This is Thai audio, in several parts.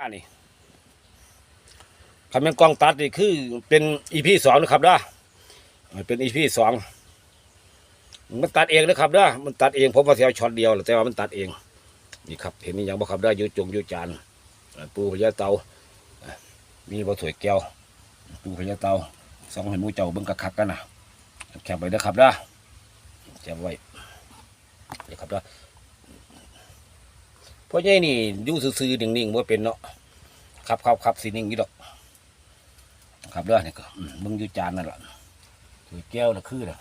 อันนี้คำเป็นกล้องตัดนี่คือเป็นอีพีสองนะครับด้อเป็นอีพีสองมันตัดเองนะครับด้อมันตัดเองผมว่าเสียช็อตเดียวแต่ว่ามันตัดเอง นี่ครับ เห็นนี่ยังบ่ครับได้อยูจงอยูจานปูพญาเตามีบ่ถวยแก้วปูพญาเตาสองให้หมูเจ้าเบิ่งกระคักกันนะแคบไว้เด้อครับด้อแคบไว้นี่ครับด้อ เพราะไงนี่อยู่ซื่อๆนิ่งๆว่าเป็นเนาะครับครับครับสินิ่งอยู่ดอก ครับเด้อนี่ก็มมึงอยู่จานนั่นแหละถือแก้วละคือละ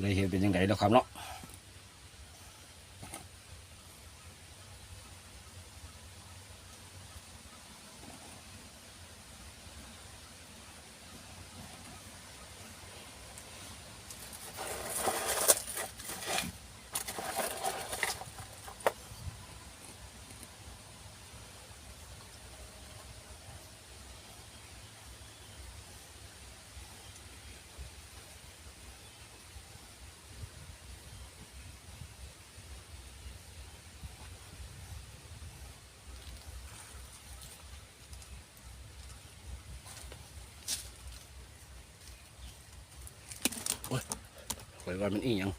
เลยเห็นเป็นยังไงแล้วครับเนาะ อยว่ามันอีหยัง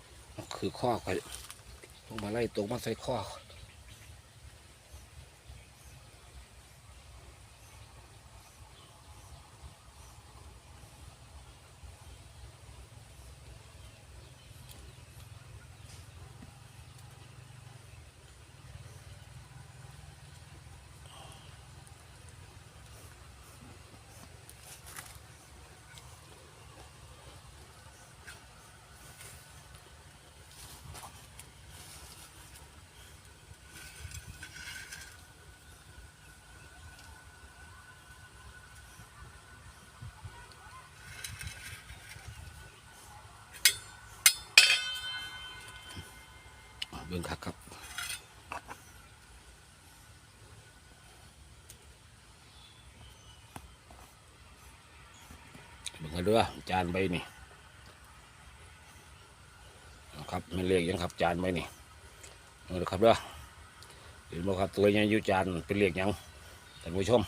คือข้อข่อยลงมาไล่ตรงมาใส่ข้อ เบิ่งคักครับเบิ่งกันด้วยจานใบนี่เอาครับไม่เลขยังครับจานใบนี่เอาละครับด้วยเห็นบ่ครับตัวยังอยู่จานเป็นเลขหยังท่านผู้ชม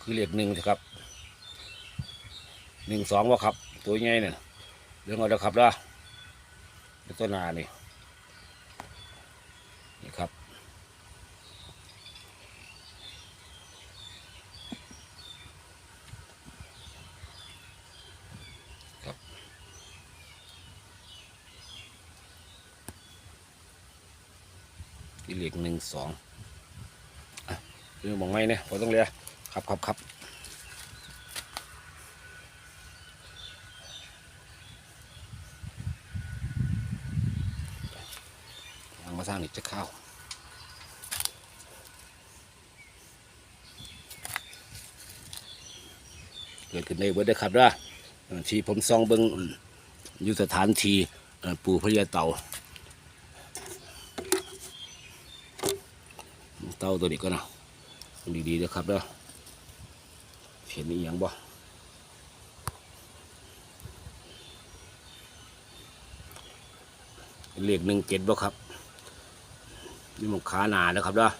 คือเลขหนึ่งสิครับหนึ่งสองวะครับ ตัวใหญ่เนี่ยเรื่องอาละครับเด้ อเป็นานี่นี่ครับ ครับที่เหล็กหนึ่งสองอะเรื่องมองไงเนี่ยพอต้องเรียครับครับครับทาง มาสร้างอีกจะเข้า เกิดขึ้นในเบิร์ดได้อครับด้อเอ่อที่ผมซองเบิ้งอยู่สถานที่ปู่พญาเต่า เต่าตัวนี้ก็นะดีๆนะครับเด้อเห็นอีหยังบ่เป็นเลขหนึ่งเจ็ดบ่ครับ มีหมกขาหนานะครับเนาะ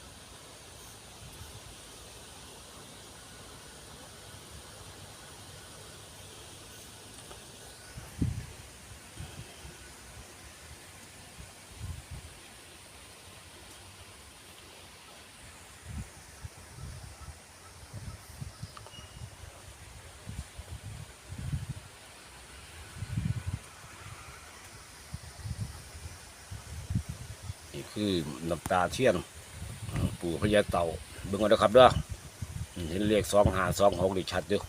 คือน้ำตาเทียนปู่พญาเต่าเบิ่งเอนนะครับเด้อเห็นเลขสองห้าสองหกดีชัดอยู่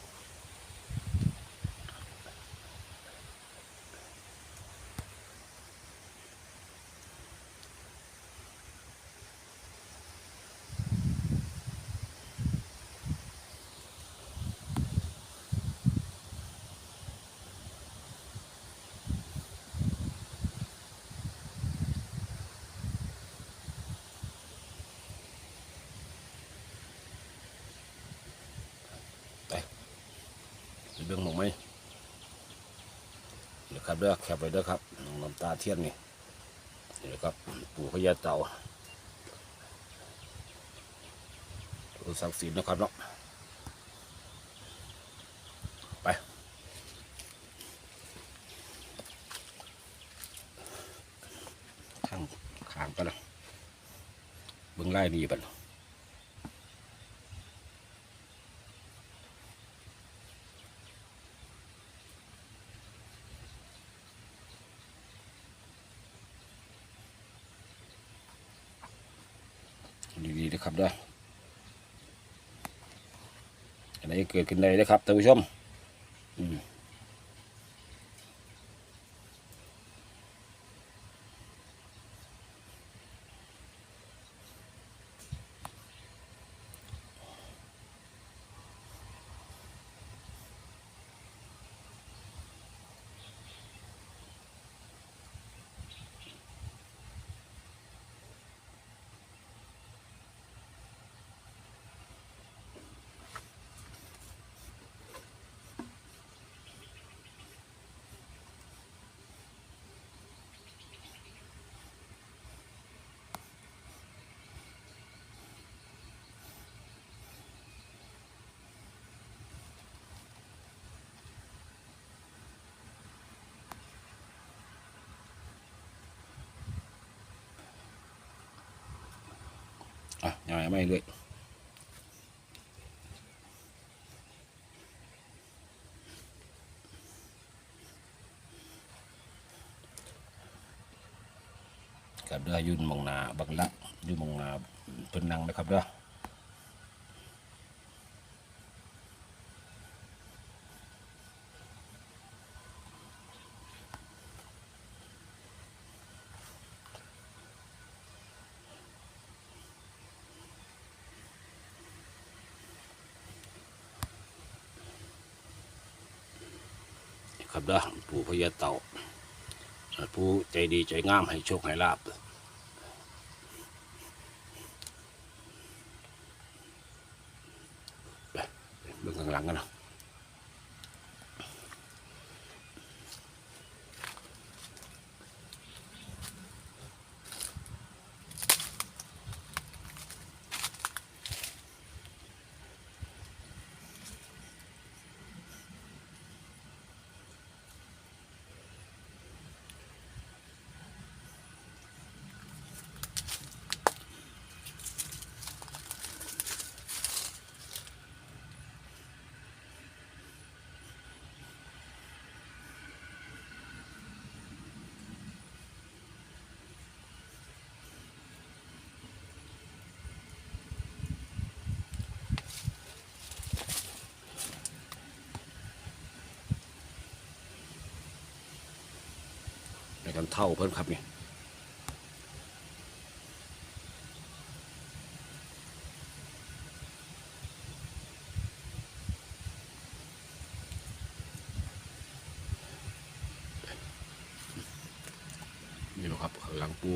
น นะ ครับเด้อแคปไปเด้อครับน้องน้ำตาเทียนนี่นี่นะครับปู่พญาเต่าปู่ศักดิ์สิทธิ์นะครับเนาะไปข้างข้างกันนะเบิ่งไล่ดีบัดดีๆนะครับ เด้ออะไรเกิดขึ้นได้นะครับท่านผู้ชม อืม อะยังไงไม่ด้วยกับเด้อยุ่นมองนาบักละยุ่นมองนาเพิ่นนังนะครับเด้อ ครับเด้อปู่พญาเต่าผู้ใจดีใจงามให้โชคให้ลาบไปเบื้องข้างหลังกันนะในกัน เท่าเพิ่นครับเนี่ยหละครับข้างหลังปู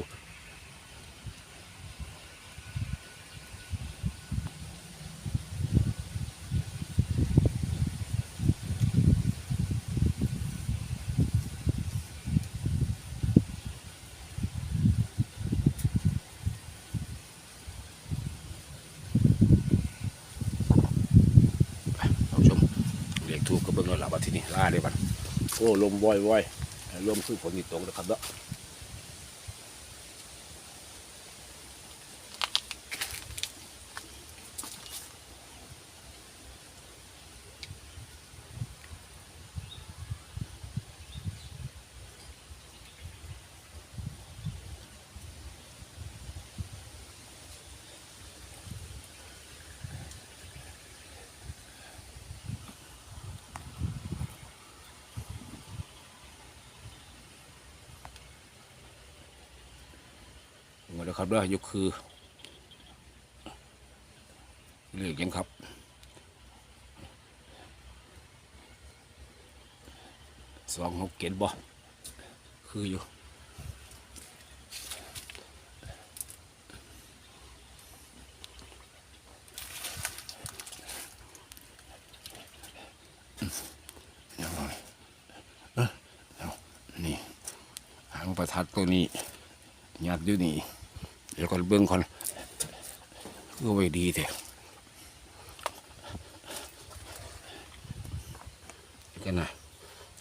ท่านผู้ชมเรียกถูกก็เบิ่งแล้วล่ะว่าที่นี่ล่าได้บัดโอ้ลมวอยวอยลมคือฝนตกนะครับเนาะ มดแล้วครับเด้อยกคือเลือกยังครับสองหกเกตบ่คืออยู่ยังไงเออเอาทัดตัวนี้ยัดอยู่นี่ เดี๋ยวก่อนเบื้องก่อนก็ไว้ดีแท้กันนะ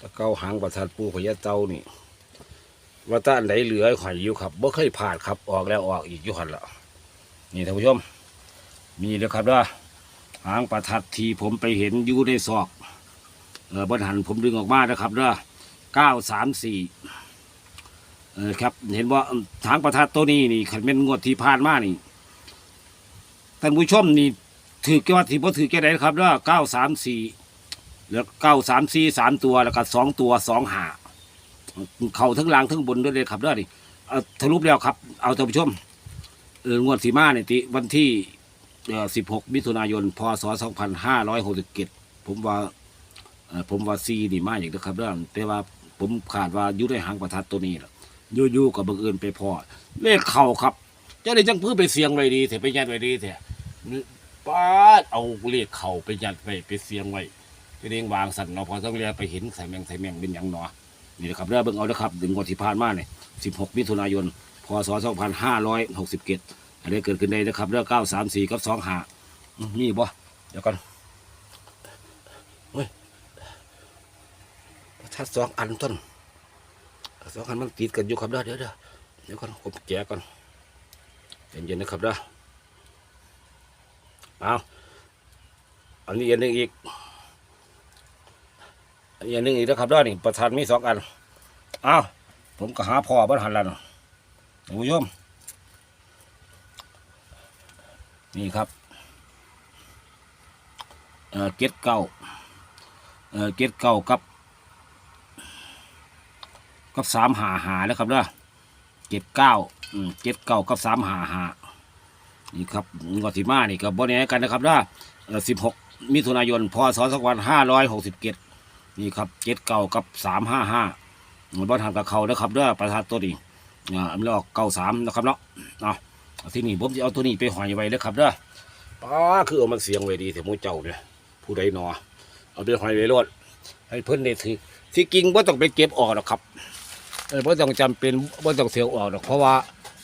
ตะเก้าหางประทัดปูพญาเต้านี่ว่าต้านไหนเหลือข่อยอยู่ครับบ่เคยผ่านครับออกแล้วออกอีกอยู่หันละนี่ท่านผู้ชม มีแล้วครับว่าหางประทัดที่ผมไปเห็นอยู่ในซอกเออบนหันผมดึงออกมานะครับเด้อเก้าสามสี่ เออครับ เห็นว่าหางประทัดตัวนี้นี่ขันเป็นงวดที่ผ่านมานี่ท่านผู้ชมนี่ถือแก่ว่าที่บ่ถือแก่ใดครับเด้อเก้าสามสี่แล้วเก้าสามสี่สามตัวแล้วก็สองตัวสองหาเข่าทั้งล่างทั้งบนด้วยเลยครับด้วยนี่เอาสรุปแล้วครับ เอาท่านผู้ชมเอองวดสีมาเนี่ยติวันที่เอ่อ16มิถุนายน พศ2567ผมว่าร้อยหกสิบเอ่อผมว่าซีนี่มาอย่างนะครับเรื่องแต่ว่าผมขาดว่ายุได้หางประทัดตัวนี้ล่ะ อยู่ๆกับบังเอิญไปพอ เลขเข่าครับเจะได้จังพื่อไปเสียงไว้ดีเถอะไปยัดไว้ดีเถอะป้าเอาเลขเข่าไปยัดไว้ไปเสียงไว้จะเรียงวางสันเนาะพอต้องเรียกไปเห็นใส่แมงใส่แมงเป็นอย่างเนาะนี่นะครับเรื่องเบิ่งเอานะครับถึงวันที่ผ่านมาเนี่ย16 มิถุนายน พศ 2567อันนี้เกิดขึ้นในนะครับเรื่อง934กับ25อืมมีบ่เดี๋ยวก่อนเฮ้ยทัดสองอันต้น สองอันมันติดกันอยู่ครับเด้อเดี๋ยวเดี๋ยวเดี๋ยวก่อนผมแกะก่อนเย็นๆนะครับเด้อเอาอันนี้อันหนึ่งอีกอย่างหนึ่งอีกนะครับด้วยนี่ประธานมีสองอันอ้าวผมก็หาพ่อบ้านหันแล้วนะท่านผู้ชมนี่ครับเอ่อเก็ดเก่าเอ่อเก็ดเก่ากับ กับสามหาหาแล้วครับเด้อเก็ดเก้าเก็ดเก่ากับสามหาหานี่ครับงวดที่มานี่กับบนแหนกันนะครับเด้อเออสิบหกมิถุนายนพศสองพันห้าร้อยหกสิบเจ็ดนี่ครับเจ็ดเก่ากับสามห้าห้าบ้านทางกับเขานะครับเด้อประธานตัวนี้อ่าอันนี้ออกเก้าสามนะครับเนาะเอาเอาที่นี่ผมจะเอาตัวนี้ไปหอยไว้เลยครับเด้อป้าคือเอามันเสียงไว้ดีแต่หมูเจ้าเนี่ยผู้ใดหนอ เอาไปหอยไว้รดให้เพิ่นได้ถือที่กิ่งว่าต้องไปเก็บออกหรอกครับ เออว่ต้องจำเป็นว่ต้องเสียออกหรอกเพราะว่า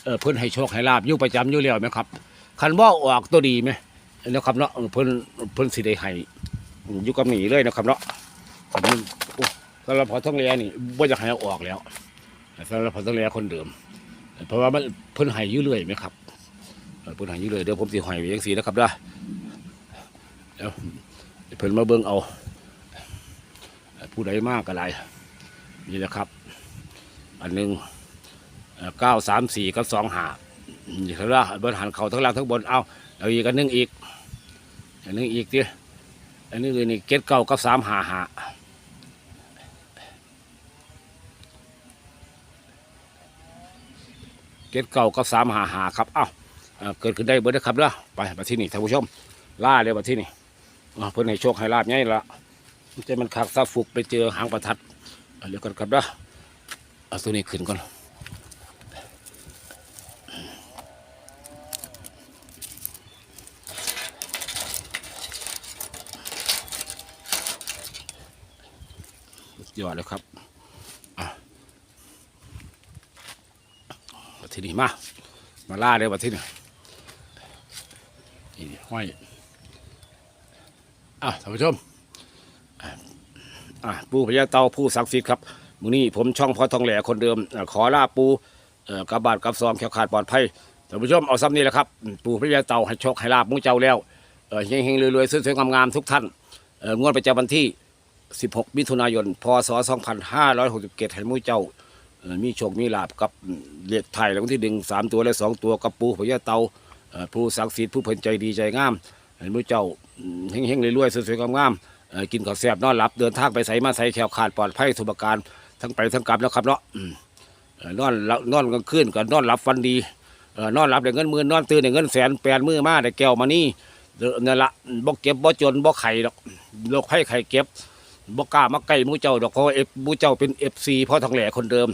เออเพิ่นให้โชคให้ลาบอยู่ประจำอยู่แล้วไหมครับคันว่าออกตัวดีไหมนะครับเนาะเออเพิ่นเพิ่นสิได้ให้อยู่กับหนีเลยนะครับเนาะผมนี่โอ้สำหรับพอท้องเลียนี่ว่าจะให้เอาออกแล้วสำหรับพอท้องเลียคนเดิม เพราะว่ามันเพิ่นใหายยื้อเรื่อยไหมครับเออเพิ่นใหายยื้อเรื่อยเดี๋ยวผมสิใหายไว้ยังสีนะครับเด้อเดี๋ยวเพิ่นมาเบิ่งเอาผู้ใดมากก็ไรนี่แหละครับ อันหนึ่งเก้าสามสี่กับสองหานี่เขาละบนหันเขาทั้งล่างทั้งบนเอาเอาอีกอันหนึงอีกอันนึงอีกดิอันนี้คือนี่เก็ดเก้ากับสามหาหาเกตเก่ากับสามหาหาครับ เอ้าเกิดขึ้นได้เบิดนะครับเด้อไปมาที่นี่ท่านผู้ชม ล่าเลยมาที่นี่เพื่อนให้โชคให้ลาบง่ายละจะมันขักซาฟุกไปเจอหางประทัดเดี๋ยวก่อนครับเด้อ เอาตัวนี้ขึ้นก่อนยอดเลยครับมาที่นี่มา มาล่าเลยมาที่นี่นี่ห้อยอะท่านผู้ชมอะอะปูพญาเตาผู้ศักดิ์สิทธิ์ครับ มื้อนี้ผมช่องพอทองแหล่คนเดิมขอลาปูกับบาดกับซอมแขวขาดปลอดภัยท่านผู้ชมเอาซ้ำนี่แหละครับ ปูพญาเตาให้โชคให้ลาบหมูเจ้าแล้วเออเฮงๆรวยๆสวยๆงามๆทุกท่านงวดประจำวันที่ 16 มิถุนายน พศ 2567ให้หมูเจ้าเอ่อมีโชคมีลาบกับเลียกไทยรางวัลที่หนึ่งสามตัวและสองตัวกับปูพญาเตาเอ่อผู้ศักดิ์สิทธิ์ผู้เพิ่นใจดีใจงามเห็นมือเจ้าเฮงเฮงๆรวยๆสวยๆงามๆกินข้าวแซ่บนอนหลับเดินทางไปใส่มาใส่แขวขาดปลอดภัยทุกประการ ทั้งไปทั้งกลับแล้วครับเนาะนอนหลับนอนกลางคืนก็นอนหลับฟันดีนอนหลับได้เงินหมื่นนอนตื่นได้เงินแสนแปดมือมาได้แก้วมานี่เด้อนั่นละบ่เก็บบ่จนบ่ไข่ดอกโรคไข้ไข่เก็บบ่กล้ามาใกล้มูเจ้าดอกเพราะเอฟมูเจ้าเป็นเอฟซีพ่อทองแหล่คนเดิม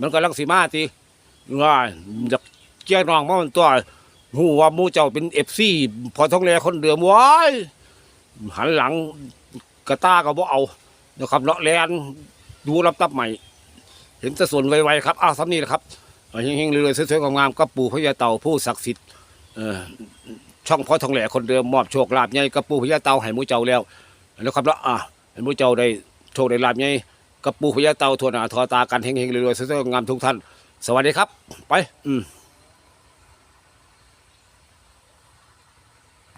มันก็ลังสีมาตีว่าอยากเจ้าน้องมามันตัวหูว่ามูเจ้าเป็นเอฟซีพอทองแหล่คนเดิมว้ายหันหลังกระตาก็บ่เอานะครับเนาะแลน ดูรับตับใหม่ เห็นแต่ส่วนไวๆครับอ้าวซ้ำนี่แหละครับเฮงๆเรื่อยๆสวยๆงามๆกับปู่พญาเต่าผู้ศักดิ์สิทธิ์ช่องพ่อทองแหล่คนเดิมมอบโชคลาภใหญ่กับปู่พญาเต่าให้มูเจ้าแล้วแล้วครับแล้วอะให้มูเจ้าได้โชคได้ลาภใหญ่กับปู่พญาเต่าทวหนาทั่วตากันเฮงๆเรื่อยๆสวยๆงามๆทุกท่าน สวัสดีครับ ไป อืม